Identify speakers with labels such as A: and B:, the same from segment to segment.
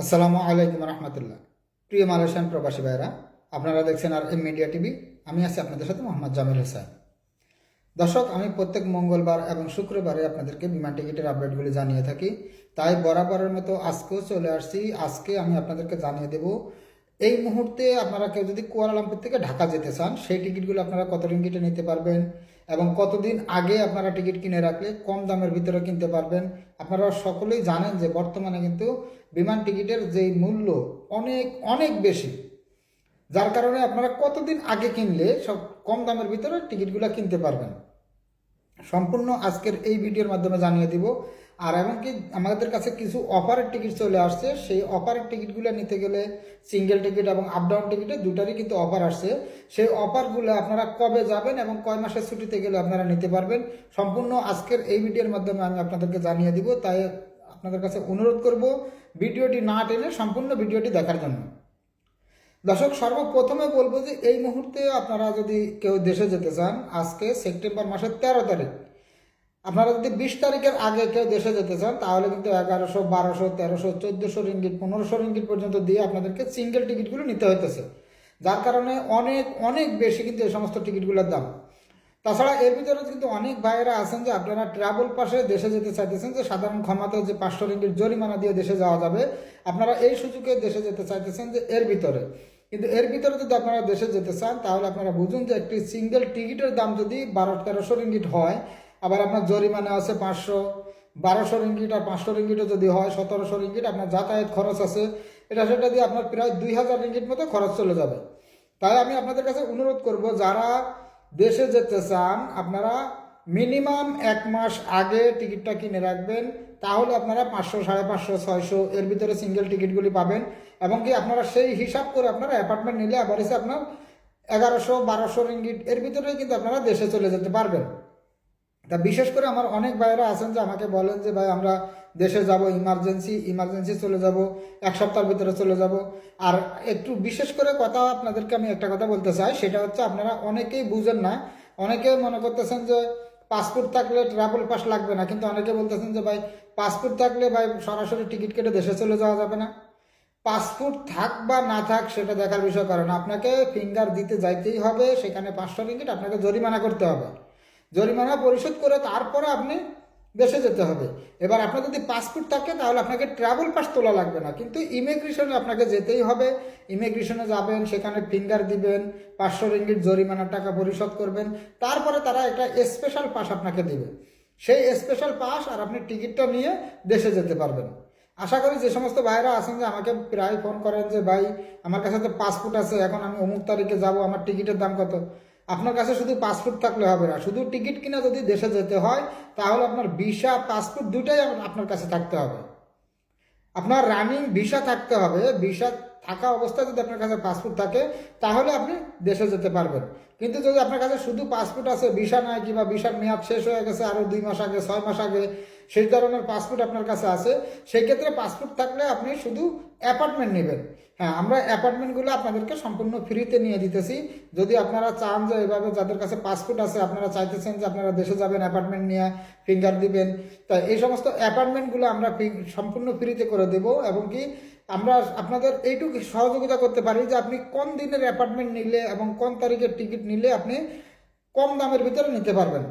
A: আসসালামু আলাইকুম রহমতুল্লাহ। প্রিয় মালয়েশিয়ান প্রবাসী ভাইরা আপনারা দেখছেন আর এম মিডিয়া টিভি। আমি আছি আপনাদের সাথে মোহাম্মদ জামিল হোসেন। দর্শক, আমি প্রত্যেক মঙ্গলবার এবং শুক্রবারে আপনাদেরকে বিমান টিকিটের আপডেটগুলি জানিয়ে থাকি। তাই বরাবরের মতো আজকেও চলে আসছি। আজকে আমি আপনাদেরকে জানিয়ে দেব, এই মুহূর্তে আপনারা কেউ যদি কুয়ালালামপুর থেকে ঢাকা যেতে চান, সেই টিকিটগুলো আপনারা কত রিঙ্গিটে নিতে পারবেন? এবং কতদিন আগে আপনারা টিকিট কিনে রাখলে কম দামের ভিতরে কিনতে পারবেন? আপনারা সকলেই জানেন যে বর্তমানে কিন্তু বিমান টিকিটের যেই মূল্য অনেক অনেক বেশি। যার কারণে আপনারা কতদিন আগে কিনলে সব কম দামের ভিতরে টিকিটগুলো কিনতে পারবেন। সম্পূর্ণ আজকের এই ভিডিওর মাধ্যমে জানিয়ে দিব আর এমনকি আমাদের কাছে কিছু অফারের টিকিট চলে আসছে, সেই অফারের টিকিটগুলো নিতে গেলে সিঙ্গেল টিকিট এবং আপ ডাউন টিকিটে দুটারই কিন্তু অফার আসছে। সেই অফারগুলো আপনারা কবে যাবেন এবং কয় মাসের ছুটিতে গেলে আপনারা নিতে পারবেন, সম্পূর্ণ আজকের এই ভিডিওর মাধ্যমে আমি আপনাদেরকে জানিয়ে দিব। তাই আপনাদের কাছে অনুরোধ করব ভিডিওটি না টেনে সম্পূর্ণ ভিডিওটি দেখার জন্য। দর্শক, সর্বপ্রথমে বলব যে এই মুহূর্তে আপনারা যদি কেউ দেশে যেতে চান, আজকে সেপ্টেম্বর মাসের তেরো তারিখ আপনারা যদি বিশ তারিখের আগে কেউ দেশে যেতে চান, তাহলে কিন্তু এগারোশো, বারোশো, তেরোশো, চোদ্দোশো রিঙ্গিট, পনেরোশো রিঙ্গিট পর্যন্ত দিয়ে আপনাদেরকে সিঙ্গেল টিকিটগুলো নিতে হইতেছে। যার কারণে অনেক অনেক বেশি কিন্তু এই সমস্ত টিকিটগুলোর দাম। তাছাড়া এর ভিতরে কিন্তু অনেক ভাইয়েরা আছেন যে আপনারা ট্রাভেল পাশে দেশে যেতে চাইতেছেন, যে সাধারণ ক্ষমাতে যে পাঁচশো রিঙ্গিট জরিমানা দিয়ে দেশে যাওয়া যাবে, আপনারা এই সুযোগে দেশে যেতে চাইতেছেন যে এর ভিতরে। কিন্তু এর ভিতরে যদি আপনারা দেশে যেতে চান, তাহলে আপনারা বুঝুন যে একটি সিঙ্গেল টিকিটের দাম যদি বারো, তেরোশো রিঙ্গিট হয় আবার আপনার জরিমানা আছে পাঁচশো, বারোশো রিঙ্গিট আর পাঁচশো রিঙ্গিটও যদি হয়, সতেরোশো রিঙ্গিট আপনার যাতায়াত খরচ আছে, এটা সেটা দিয়ে আপনার প্রায় দুই হাজার রিঙ্গিট মতো খরচ চলে যাবে। তাই আমি আপনাদের কাছে অনুরোধ করব, যারা দেশে যেতে চান, আপনারা মিনিমাম এক মাস আগে টিকিটটা কিনে রাখবেন, তাহলে আপনারা পাঁচশো, সাড়ে পাঁচশো, ছয়শো, এর ভিতরে সিঙ্গেল টিকিটগুলি পাবেন, এবং কি আপনারা সেই হিসাব করে আপনারা অ্যাপার্টমেন্ট নিলে আবার এসে আপনার এগারোশো, বারোশো রিঙ্গিট এর ভিতরেই কিন্তু আপনারা দেশে চলে যেতে পারবেন। তা বিশেষ করে আমার অনেক ভাইয়েরা আছেন যে আমাকে বলেন যে, ভাই, আমরা দেশে যাব ইমার্জেন্সি ইমার্জেন্সি চলে যাব, এক সপ্তাহের ভিতরে চলে যাব। আর একটু বিশেষ করে কথা আপনাদেরকে আমি একটা কথা বলতে চাই, সেটা হচ্ছে আপনারা অনেকেই বুঝেন না। অনেকে মনে করতেছেন যে, পাসপোর্ট থাকলে ট্রাভেল পাস লাগবে না। কিন্তু অনেকে বলতেছেন যে, ভাই, পাসপোর্ট থাকলে, ভাই, সরাসরি টিকিট কেটে দেশে চলে যাওয়া যাবে না। পাসপোর্ট থাক বা না থাক, সেটা দেখার বিষয় কারণ আপনাকে ফিঙ্গার দিতে যাইতেই হবে, সেখানে পাঁচশো টিকিট আপনাকে জরিমানা করতে হবে। জরিমানা পরিশোধ করে তারপরে আপনি দেশে যেতে হবে। এবার আপনার যদি পাসপোর্ট থাকে, তাহলে আপনাকে ট্রাভেল পাস তোলা লাগবে না। কিন্তু ইমিগ্রেশনে আপনাকে যেতেই হবে। ইমিগ্রেশনে যাবেন, সেখানে ফিঙ্গার দিবেন, পাঁচশো রিঙ্গিট জরিমানার টাকা পরিশোধ করবেন। তারপরে তারা একটা স্পেশাল পাস আপনাকে দিবে। সেই স্পেশাল পাস আর আপনি টিকিটটা নিয়ে দেশে যেতে পারবেন। আশা করি যে সমস্ত ভাইরা আছেন যে আমাকে প্রায় ফোন করেন যে, ভাই, আমার কাছে তো পাসপোর্ট আছে, এখন আমি অমুক তারিখে যাব, আমার টিকিটের দাম কত? আপনার কাছে শুধু পাসপোর্ট থাকলে হবে না। শুধু টিকিট কিনা যদি দেশে যেতে হয়, তাহলে আপনার ভিসা পাসপোর্ট দুটাই আপনার কাছে থাকতে হবে। আপনার রানিং ভিসা থাকতে হবে। ভিসা থাকা অবস্থায় যদি আপনার কাছে পাসপোর্ট থাকে, তাহলে আপনি দেশে যেতে পারবেন। কিন্তু যদি আপনার কাছে শুধু পাসপোর্ট আছে ভিসা নাই কিংবা ভিসার মেয়াদ শেষ হয়ে গেছে আরও দুই মাস আগে, ছয় মাস আগে, সেই ধরনের পাসপোর্ট আপনার কাছে আছে সেই ক্ষেত্রে পাসপোর্ট থাকলে আপনি শুধু অ্যাপার্টমেন্ট নেবেন। হ্যাঁ আমরা অ্যাপার্টমেন্টগুলো আপনাদেরকে সম্পূর্ণ ফ্রিতে নিয়ে দিতেছি। যদি আপনারা চান যে এভাবে যাদের কাছে পাসপোর্ট আছে, আপনারা চাইতেছেন যে আপনারা দেশে যাবেন, অ্যাপার্টমেন্ট নিয়ে ফিঙ্গার দিবেন। তা এই সমস্ত অ্যাপার্টমেন্টগুলো আমরা সম্পূর্ণ ফ্রিতে করে দেব এবং কি আমরা আপনাদের এইটুকু সহযোগিতা করতে পারি যে আপনি কোন দিনের অ্যাপার্টমেন্ট নিলে এবং কোন তারিখের টিকিট নিলে আপনি কম দামের ভিতরে নিতে পারবেন।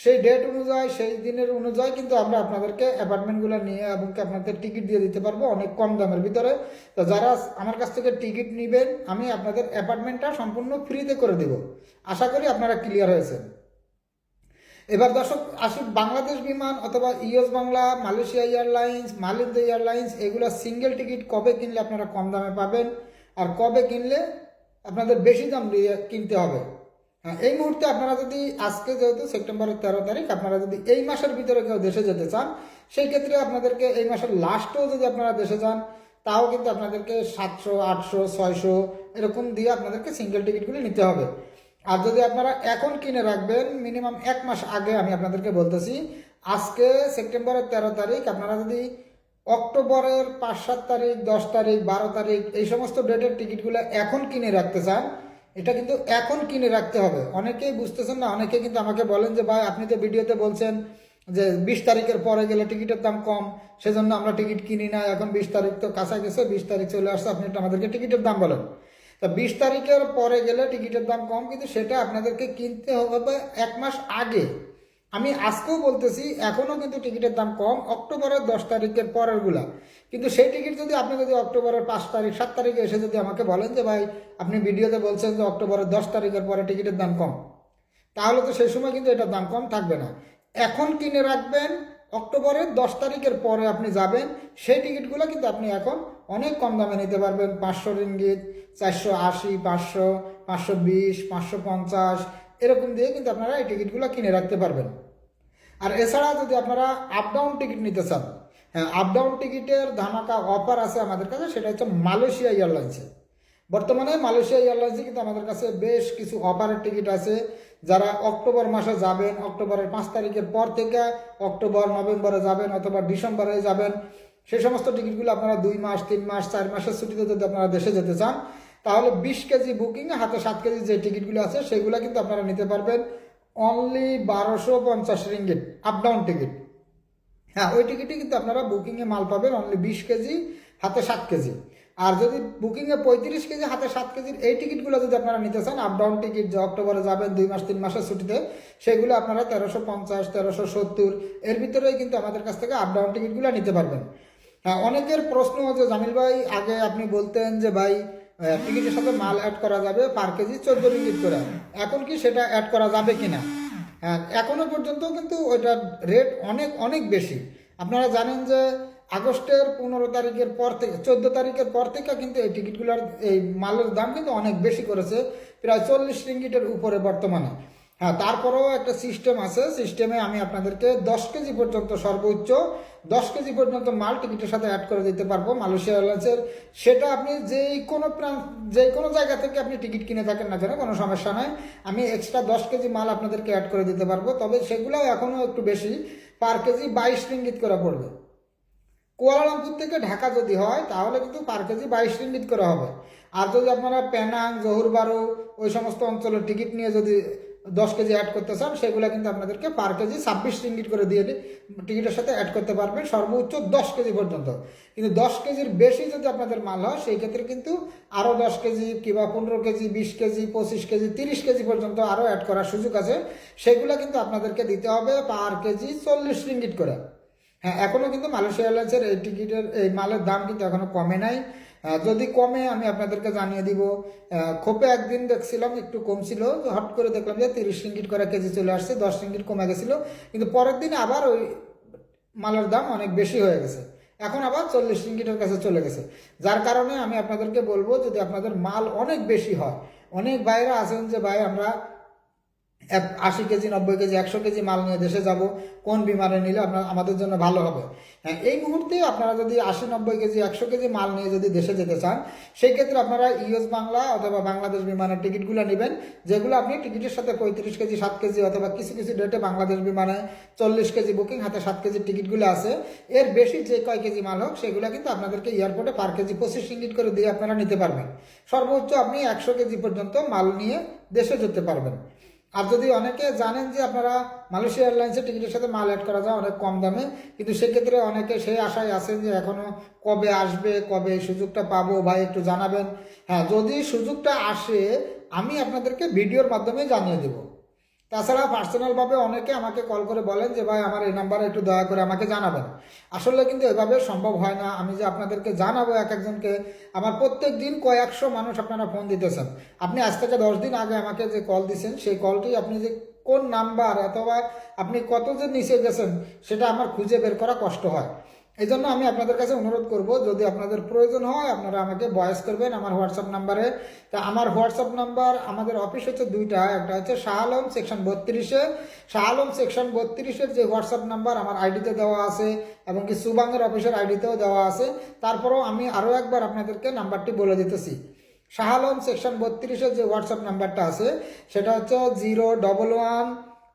A: সেই ডেট অনুযায়ী, সেই দিনের অনুযায়ী কিন্তু আমরা আপনাদেরকে অ্যাপার্টমেন্টগুলো নিয়ে এবং আপনাদের টিকিট দিয়ে দিতে পারব অনেক কম দামের ভিতরে। তো যারা আমার কাছ থেকে টিকিট নেবেন, আমি আপনাদের অ্যাপার্টমেন্টটা সম্পূর্ণ ফ্রিতে করে দেব। আশা করি আপনারা ক্লিয়ার হয়েছেন। এবার দর্শক, আসি বাংলাদেশ বিমান অথবা US Bangla, Malaysia Airlines, Malindo Airlines, এগুলো সিঙ্গেল টিকিট কবে কিনলে আপনারা কম দামে পাবেন? আর কবে কিনলে আপনাদের বেশি দাম দিয়ে কিনতে হবে? এই মুহূর্তে আপনারা যদি আজকে যেহেতু সেপ্টেম্বরের তেরো তারিখ, আপনারা যদি এই মাসের ভিতরে কেউ দেশে যেতে চান, সেই ক্ষেত্রে আপনাদেরকে এই মাসের লাস্টেও যদি আপনারা দেশে যান, তাও কিন্তু আপনাদেরকে সাতশো, আটশো, ছয়শো এরকম দিয়ে আপনাদেরকে সিঙ্গেল টিকিটগুলি নিতে হবে। আর যদি আপনারা এখন কিনে রাখবেন মিনিমাম এক মাস আগে আমি আপনাদেরকে বলতেছি, আজকে সেপ্টেম্বরের তেরো তারিখ, আপনারা যদি অক্টোবরের পাঁচ, সাত তারিখ, দশ তারিখ, বারো তারিখ, এই সমস্ত ডেটের টিকিটগুলো এখন কিনে রাখতে চান এটা কিন্তু এখন কিনে রাখতে হবে। অনেকেই বুঝতেছেন না, অনেকে কিন্তু আমাকে বলেন যে, ভাই, আপনি তো ভিডিওতে বলছেন যে, বিশ তারিখের পরে গেলে টিকিটের দাম কম, সেজন্য আমরা টিকিট কিনি না, এখন বিশ তারিখ তো কাছা গেছে, বিশ তারিখ চলে আসছে, আপনি একটু আমাদেরকে টিকিটের দাম বলেন। তা বিশ তারিখের পরে গেলে টিকিটের দাম কম, কিন্তু সেটা আপনাদেরকে কিনতে হবে এক মাস আগে। আমি আজকেও বলতেছি এখনও কিন্তু টিকিটের দাম কম, অক্টোবরের দশ তারিখের পরেরগুলা। কিন্তু সেই টিকিট যদি আপনি যদি অক্টোবরের পাঁচ তারিখ, সাত তারিখে এসে যদি আমাকে বলেন যে, ভাই, আপনি ভিডিওতে বলছেন যে অক্টোবরের দশ তারিখের পরে টিকিটের দাম কম। তাহলে তো সেই সময় কিন্তু এটার দাম কম থাকবে না। এখন কিনে রাখবেন, অক্টোবরের দশ তারিখের পরে আপনি যাবেন, সেই টিকিটগুলো কিন্তু আপনি এখন অনেক কম দামে নিতে পারবেন। পাঁচশো রিঙ্গিত চারশো আশি, পাঁচশো পাঁচশো বিশ, পাঁচশো পঞ্চাশ এরকম দিয়ে কিন্তু আপনারা এই টিকিটগুলো কিনে রাখতে পারবেন। আর এছাড়া যদি আপনারা আপ ডাউন টিকিট নিতে চান হ্যাঁ আপ ডাউন টিকিটের ধামাকা অফার আছে আমাদের কাছে, সেটা হচ্ছে মালয়েশিয়া এয়ারলাইন্সে বর্তমানে মালয়েশিয়া এয়ারলাইন্সে কিন্তু আমাদের কাছে বেশ কিছু অফারের টিকিট আছে, যারা অক্টোবর মাসে যাবেন, অক্টোবরের পাঁচ তারিখের পর থেকে অক্টোবর, নভেম্বরে যাবেন অথবা ডিসেম্বরে যাবেন সেই সমস্ত টিকিটগুলো আপনারা দুই মাস, তিন মাস, চার মাসের ছুটিতে যদি আপনারা দেশে যেতে চান তাহলে বিশ কেজি বুকিংয়ে হাতে সাত কেজি যে টিকিটগুলো আছে, সেগুলো কিন্তু আপনারা নিতে পারবেন। অনলি বারোশো পঞ্চাশ রিঙ্গিট আপ ডাউন টিকিট হ্যাঁ ওই টিকিটে কিন্তু আপনারা বুকিংয়ে মাল পাবেন অনলি বিশ কেজি, হাতে সাত কেজি। আর যদি বুকিংয়ে পঁয়ত্রিশ কেজি, হাতে সাত কেজির এই টিকিটগুলো যদি আপনারা নিতে চান আপ ডাউন টিকিট যে অক্টোবরে যাবেন, দুই মাস, তিন মাসের ছুটিতে, সেগুলো আপনারা তেরোশো পঞ্চাশ, তেরোশো সত্তর, এর ভিতরেই কিন্তু আমাদের কাছ থেকে আপ ডাউন টিকিটগুলো নিতে পারবেন। হ্যাঁ অনেকের প্রশ্ন হচ্ছে জামিল ভাই, আগে আপনি বলতেন যে, ভাই টিকিটের সাথে মাল অ্যাড করা যাবে পার কেজি চোদ্দ টিকিট করে। এখন কি সেটা অ্যাড করা যাবে কি না হ্যাঁ এখনও পর্যন্ত কিন্তু ওইটার রেট অনেক অনেক বেশি। আপনারা জানেন যে আগস্টের পনেরো তারিখের পর থেকে, চোদ্দ তারিখের পর থেকে কিন্তু এই টিকিটগুলোর, এই মালের দাম কিন্তু অনেক বেশি করেছে, প্রায় চল্লিশ রিঙ্গিটের উপরে বর্তমানে। হ্যাঁ তারপরেও একটা সিস্টেম আছে। সিস্টেমে আমি আপনাদেরকে দশ কেজি পর্যন্ত সর্বোচ্চ, দশ কেজি পর্যন্ত মাল টিকিটের সাথে অ্যাড করে দিতে পারব। মালয়েশিয়া এয়ারলাইন্সের সেটা আপনি যেই কোনো প্রাণ যে কোনো জায়গা থেকে আপনি টিকিট কিনে থাকেন না কেন, কোনো সমস্যা নয় আমি এক্সট্রা দশ কেজি মাল আপনাদেরকে অ্যাড করে দিতে পারব। তবে সেগুলোও এখনও একটু বেশি। পার কেজি বাইশ রিঙ্গিত করে পড়বে। কুয়ালালামপুর থেকে ঢাকা যদি হয়, তাহলে কিন্তু পার কেজি বাইশ রিঙ্গিত করে হবে। আর যদি আপনারা প্যানাং জহুরবারু ওই সমস্ত অঞ্চলের টিকিট নিয়ে যদি দশ কেজি অ্যাড করতে চান, সেগুলো কিন্তু আপনাদেরকে পার কেজি ছাব্বিশ রিঙ্গিট করে দিয়ে টিকিটের সাথে অ্যাড করতে পারবেন সর্বোচ্চ দশ কেজি পর্যন্ত। কিন্তু দশ কেজির বেশি যদি আপনাদের মাল হয়, সেই ক্ষেত্রে কিন্তু আরও দশ কেজি কিংবা পনেরো কেজি, বিশ কেজি, পঁচিশ কেজি, তিরিশ কেজি পর্যন্ত আরও অ্যাড করার সুযোগ আছে। সেগুলো কিন্তু আপনাদেরকে দিতে হবে পার কেজি চল্লিশ রিঙ্গিট করে। হ্যাঁ এখনও কিন্তু মালয়েশিয়া এয়ারলাইন্সের এই টিকিটের এই মালের দাম কিন্তু এখনও কমে নাই। যদি কমে, আমি আপনাদেরকে জানিয়ে দিব। খোপে একদিন দেখছিলাম, একটু কম ছিল তো হট করে দেখলাম যে তিরিশ রিঙ্গিট করে কেজি চলে আসছে, দশ রিঙ্গিট কমে গেছিল। কিন্তু পরের দিন আবার ওই মালের দাম অনেক বেশি হয়ে গেছে। এখন আবার চল্লিশ রিঙ্গিটের কাছে চলে গেছে। যার কারণে আমি আপনাদেরকে বলব, যদি আপনাদের মাল অনেক বেশি হয়, অনেক বাইরে আছেন যে, ভাই, আমরা আশি কেজি, নব্বই কেজি, একশো কেজি মাল নিয়ে দেশে যাব, কোন বিমানে নিলে আপনার, আমাদের জন্য ভালো হবে? হ্যাঁ এই মুহূর্তে আপনারা যদি আশি, নব্বই কেজি, একশো কেজি মাল নিয়ে যদি দেশে যেতে চান, সেই ক্ষেত্রে আপনারা ইউএস বাংলা অথবা বাংলাদেশ বিমানের টিকিটগুলো নেবেন, যেগুলো আপনি টিকিটের সাথে পঁয়ত্রিশ কেজি, সাত কেজি অথবা কিছু কিছু ডেটে বাংলাদেশ বিমানে চল্লিশ কেজি বুকিং হাতে সাত কেজির টিকিটগুলো আছে। এর বেশি যে কয় কেজি মাল হোক, সেগুলো কিন্তু আপনাদেরকে এয়ারপোর্টে পার কেজি পঁচিশ টিকিট করে দিয়ে আপনারা নিতে পারবেন। সর্বোচ্চ আপনি একশো কেজি পর্যন্ত মাল নিয়ে দেশে যেতে পারবেন। আর যদি অনেকে জানেন যে আপনারা মালয়েশিয়া এয়ারলাইন্সের টিকিটের সাথে মাল অ্যাড করা যায় অনেক কম দামে, কিন্তু সেক্ষেত্রে অনেকে সেই আশায় আছেন যে এখনও কবে আসবে, কবে সুযোগটা পাবো, ভাই একটু জানাবেন। হ্যাঁ যদি সুযোগটা আসে, আমি আপনাদেরকে ভিডিওর মাধ্যমে জানিয়ে দেবো। তাছাড়া পার্সোনালভাবে অনেকে আমাকে কল করে বলেন যে, ভাই, আমার এই নাম্বারে একটু দয়া করে আমাকে জানাবেন। আসলে কিন্তু এভাবে সম্ভব হয় না। আমি যে আপনাদেরকে জানাব এক একজনকে, আমার প্রত্যেক দিন কয়েকশো মানুষ আপনারা ফোন দিতেছেন। আপনি আজ থেকে দশ দিন আগে আমাকে যে কল দিছেন, সেই কলটি আপনি যে কোন নাম্বার অথবা আপনি কত যে নিচে গেছেন, সেটা আমার খুঁজে বের করা কষ্ট হয়। এই জন্য আমি আপনাদের কাছে অনুরোধ করব, যদি আপনাদের প্রয়োজন হয়, আপনারা আমাকে বয়স করবেন আমার হোয়াটসঅ্যাপ নাম্বারে। তা আমার হোয়াটসঅ্যাপ নাম্বার আমাদের অফিস হচ্ছে দুইটা, একটা হচ্ছে শাহ আলম সেকশন বত্রিশে। শাহ আলম সেকশন বত্রিশের যে হোয়াটসঅ্যাপ নাম্বার আমার আইডিতে দেওয়া আছে, এবং কি সুবাংয়ের অফিসের আইডিতেও দেওয়া আছে। তারপরেও আমি আরও একবার আপনাদেরকে নাম্বারটি বলে দিতেছি। শাহ আলম সেকশন বত্রিশের যে হোয়াটসঅ্যাপ নাম্বারটা আছে, সেটা হচ্ছে zero double one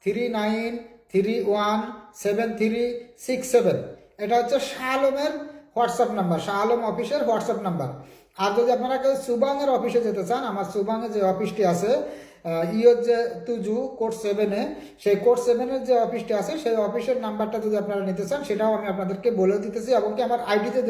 A: three nine three one seven three six seven. এটা হচ্ছে শাহ আলমের হোয়াটসঅ্যাপ নাম্বার, শাহ আলম অফিসের হোয়াটসঅ্যাপ নাম্বার। আর যদি আপনারা কেউ সুবাংয়ের অফিসে যেতে চান, আমার সুবাংয়ে যে অফিসটি আছে ইয়ের যে তুজু কোর্ট সেভেনে, সেই কোর্ট সেভেনের যে অফিসটি আছে, সেই অফিসের নাম্বারটা যদি আপনারা নিতে চান, সেটাও আমি আপনাদেরকে বলে দিতেছি এবং কি আমার আইডিতে